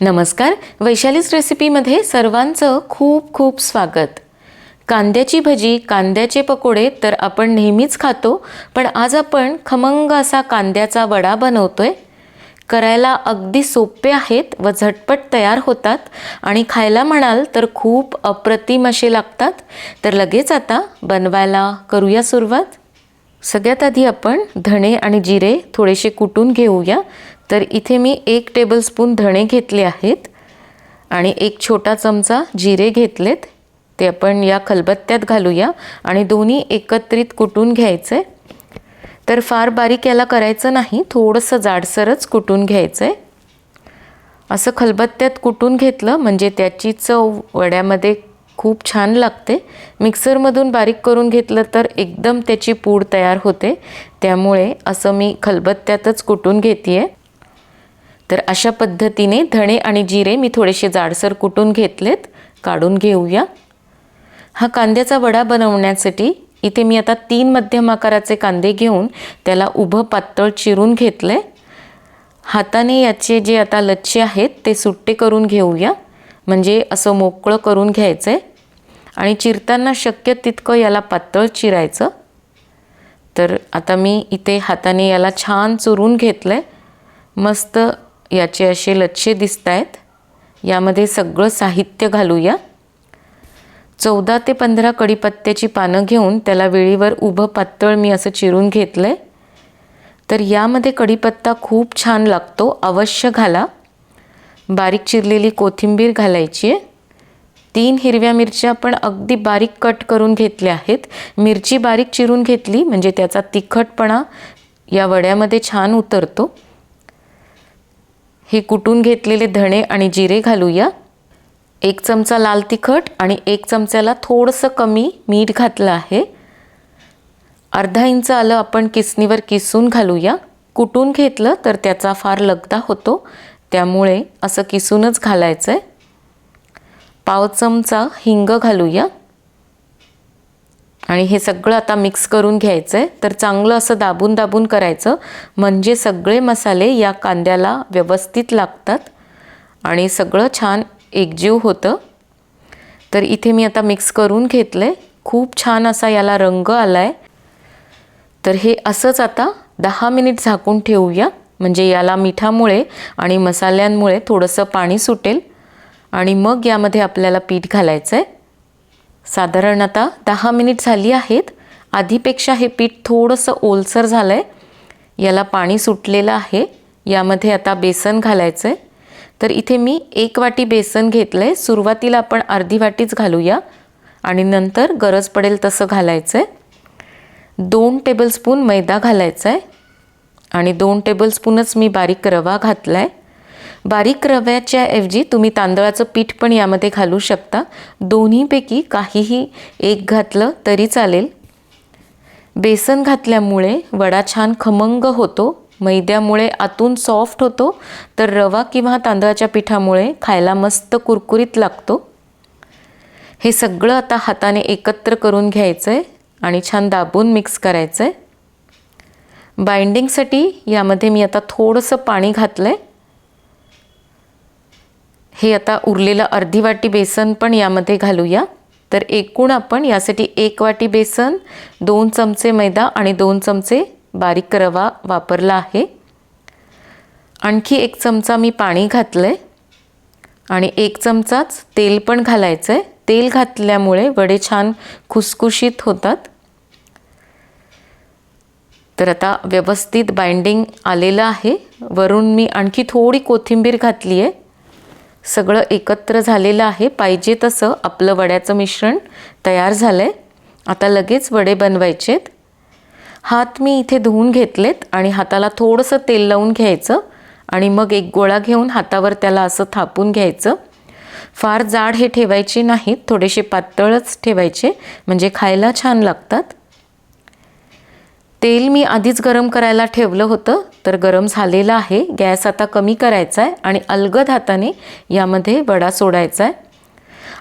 नमस्कार वैशालीच रेसिपीमध्ये सर्वांचं खूप खूप स्वागत. कांद्याची भजी कांद्याचे पकोडे तर आपण नेहमीच खातो पण आज आपण खमंग असा कांद्याचा वडा बनवतोय. करायला अगदी सोपे आहेत व झटपट तयार होतात आणि खायला म्हणाल तर खूप अप्रतिम असे लागतात. तर लगेच आता बनवायला करूया सुरुवात. सगळ्यात आधी आपण धणे आणि जिरे थोडेसे कुटून घेऊया. तर इथे मी एक टेबलस्पून धणे घेतले आहेत आणि एक छोटा चमचा जिरे घेतलेत. ते आपण या खलबत्त्यात घालूया आणि दोन्ही एकत्रित कुटून घ्यायचे. तर फार बारीक याला करायचं नाही थोडंसं जाडसरच कुटून घ्यायचं आहे असं खलबत्त्यात कुटून घेतलं म्हणजे त्याची चव वड्यामध्ये खूप छान लागते. मिक्सरमधून बारीक करून घेतलं तर एकदम त्याची पूड तयार होते. त्यामुळे असं मी खलबत्त्यातच कुटून घेते आहे तर अशा पद्धतीने धणे आणि जिरे मी थोडेसे जाडसर कुटून घेतलेत. काढून घेऊया. हा कांद्याचा वडा बनवण्यासाठी इथे मी आता तीन मध्यम आकाराचे कांदे घेऊन त्याला उभं पातळ चिरून घेतलं. आहे हाताने याचे जे आता लच्छे आहेत ते सुट्टे करून घेऊया. म्हणजे असं मोकळं करून घ्यायचं आहे आणि चिरताना शक्य तितकं याला पातळ चिरायचं. तर आता मी इथे हाताने याला छान चुरून घेतलं आहे मस्त याचे असे लच्छे दिसत आहेत यामध्ये सगळं साहित्य घालूया. चौदा ते पंधरा कढीपत्त्याची पानं घेऊन त्याला वेळीवर उभं पातळ मी असं चिरून घेतलं आहे तर यामध्ये कढीपत्ता खूप छान लागतो अवश्य घाला. बारीक चिरलेली कोथिंबीर घालायची आहे. तीन हिरव्या मिरच्या पण अगदी बारीक कट करून घेतल्या आहेत. मिरची बारीक चिरून घेतली म्हणजे त्याचा तिखटपणा या वड्यामध्ये छान उतरतो. हे कुटून घेतलेले धणे आणि जिरे घालूया. एक चमचा लाल तिखट आणि एक चमच्याला थोडंसं कमी मीठ घातलं आहे. अर्धा इंच आलं आपण किसणीवर किसून घालूया. कुटून घेतलं तर त्याचा फार लगदा होतो. त्यामुळे असं किसूनच घालायचं आहे पाव चमचा हिंग घालूया. आणि हे सगळं आता मिक्स करून घ्यायचं आहे तर चांगलं असं दाबून दाबून करायचं. म्हणजे सगळे मसाले या कांद्याला व्यवस्थित लागतात. आणि सगळं छान एकजीव होतं. तर इथे मी आता मिक्स करून घेतलं आहे खूप छान असा याला रंग आला आहे तर हे असंच आता दहा मिनिट झाकून ठेवूया. म्हणजे याला मिठामुळे आणि मसाल्यांमुळे थोडंसं पाणी सुटेल. आणि मग यामध्ये आपल्याला पीठ घालायचं आहे साधारण आता दहा मिनिट झाली आहेत. आधीपेक्षा हे पीठ थोडंसं ओलसर झालं आहे याला पाणी सुटलेलं आहे. यामध्ये आता बेसन घालायचं आहे तर इथे मी एक वाटी बेसन घेतलं आहे सुरुवातीला आपण अर्धी वाटीच घालूया. आणि नंतर गरज पडेल तसं घालायचं आहे दोन टेबलस्पून मैदा घालायचा आहे आणि दोन टेबलस्पूनच मी बारीक रवा घातला आहे बारीक रव्याच्या ऐवजी तुम्ही तांदळाचं पीठ पण यामध्ये घालू शकता. दोन्हीपैकी काहीही एक घातलं तरी चालेल. बेसन घातल्यामुळे वडा छान खमंग होतो. मैद्यामुळे आतून सॉफ्ट होतो. तर रवा किंवा तांदळाच्या पिठामुळे खायला मस्त कुरकुरीत लागतो. हे सगळं आता हाताने एकत्र करून घ्यायचं आहे आणि छान दाबून मिक्स करायचं आहे बाइंडिंगसाठी यामध्ये मी आता थोडंसं पाणी घातलं आहे हे आता उरलेलं अर्धी वाटी बेसन पण यामध्ये घालूया. तर एकूण आपण यासाठी एक वाटी बेसन दोन चमचे मैदा आणि दोन चमचे बारीक रवा वापरला आहे. आणखी एक चमचा मी पाणी घातलं आहे आणि एक चमचाच तेल पण घालायचं आहे तेल घातल्यामुळे वडे छान खुसखुशीत होतात. तर आता व्यवस्थित बाइंडिंग आलेलं आहे. वरून मी आणखी थोडी कोथिंबीर घातली आहे सगळं एकत्र झालेलं आहे. पाहिजे तसं आपलं वड्याचं मिश्रण तयार झालं आहे आता लगेच वडे बनवायचेत. हात मी इथे धुवून घेतलेत आणि हाताला थोडंसं तेल लावून घ्यायचं आणि मग एक गोळा घेऊन हातावर त्याला असं थापून घ्यायचं. फार जाड हे ठेवायचे नाहीत थोडेसे पातळच ठेवायचे म्हणजे खायला छान लागतात. तेल मी आधीच गरम करायला ठेवलं होतं तर गरम झालेलं आहे. गॅस आता कमी करायचा आहे आणि अलगद हाताने यामध्ये वडा सोडायचा आहे.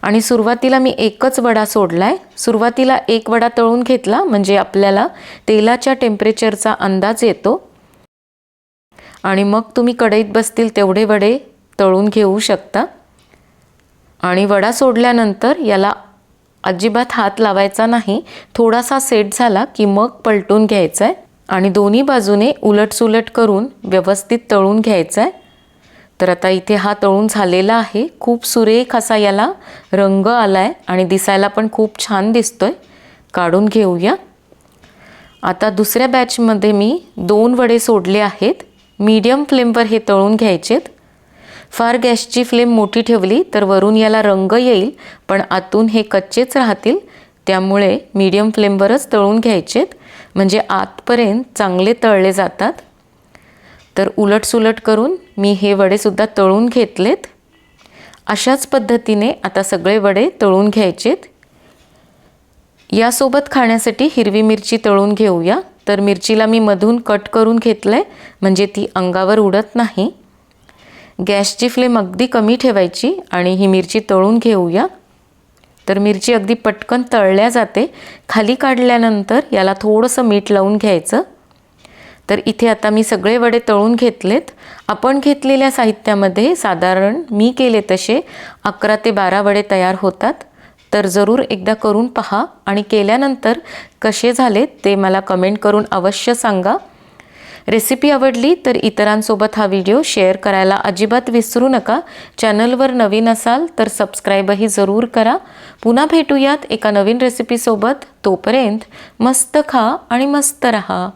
आणि सुरुवातीला मी एकच वडा सोडला आहे सुरुवातीला एक वडा तळून घेतला म्हणजे आपल्याला तेलाच्या टेम्परेचरचा अंदाज येतो. आणि मग तुम्ही कढईत बसतील तेवढे वडे तळून घेऊ शकता. आणि वडा सोडल्यानंतर याला अजिबात हात लावायचा नाही. थोडासा सेट झाला की मग पलटून घ्यायचा आहे आणि दोन्ही बाजूने उलटसुलट करून व्यवस्थित तळून घ्यायचा आहे तर आता इथे हा तळून झालेला आहे. खूप सुरेख असा याला रंग आला आहे आणि दिसायला पण खूप छान दिसतो आहे काढून घेऊया. आता दुसऱ्या बॅचमध्ये मी दोन वडे सोडले आहेत. मीडियम फ्लेमवर हे तळून घ्यायचेत. फार गॅसची फ्लेम मोठी ठेवली तर वरून याला रंग येईल पण आतून हे कच्चेच राहतील त्यामुळे मीडियम फ्लेमवरच तळून घ्यायचेत म्हणजे आतपर्यंत चांगले तळले जातात. तर उलटसुलट करून मी हे वडेसुद्धा तळून घेतलेत. अशाच पद्धतीने आता सगळे वडे तळून घ्यायचेत. यासोबत खाण्यासाठी हिरवी मिरची तळून घेऊया. तर मिरचीला मी मधून कट करून घेतलं आहे म्हणजे ती अंगावर उडत नाही. गॅसची फ्लेम अगदी कमी ठेवायची आणि ही मिरची तळून घेऊया. तर मिरची अगदी पटकन तळल्या जाते. खाली काढल्यानंतर याला थोडंसं मीठ लावून घ्यायचं. तर इथे आता मी सगळे वडे तळून घेतलेत. आपण घेतलेल्या साहित्यामध्ये साधारण मी केले तसे अकरा ते बारा वडे तयार होतात. तर जरूर एकदा करून पहा आणि केल्यानंतर कसे झालेत ते मला कमेंट करून अवश्य सांगा. रेसिपी आवडली तर इतरांसोबत हा व्हिडिओ शेअर करायला अजिबात विसरू नका. चॅनलवर नवीन असाल तर सबस्क्राईबही जरूर करा. पुन्हा भेटूयात एका नवीन रेसिपीसोबत. तोपर्यंत मस्त खा आणि मस्त रहा.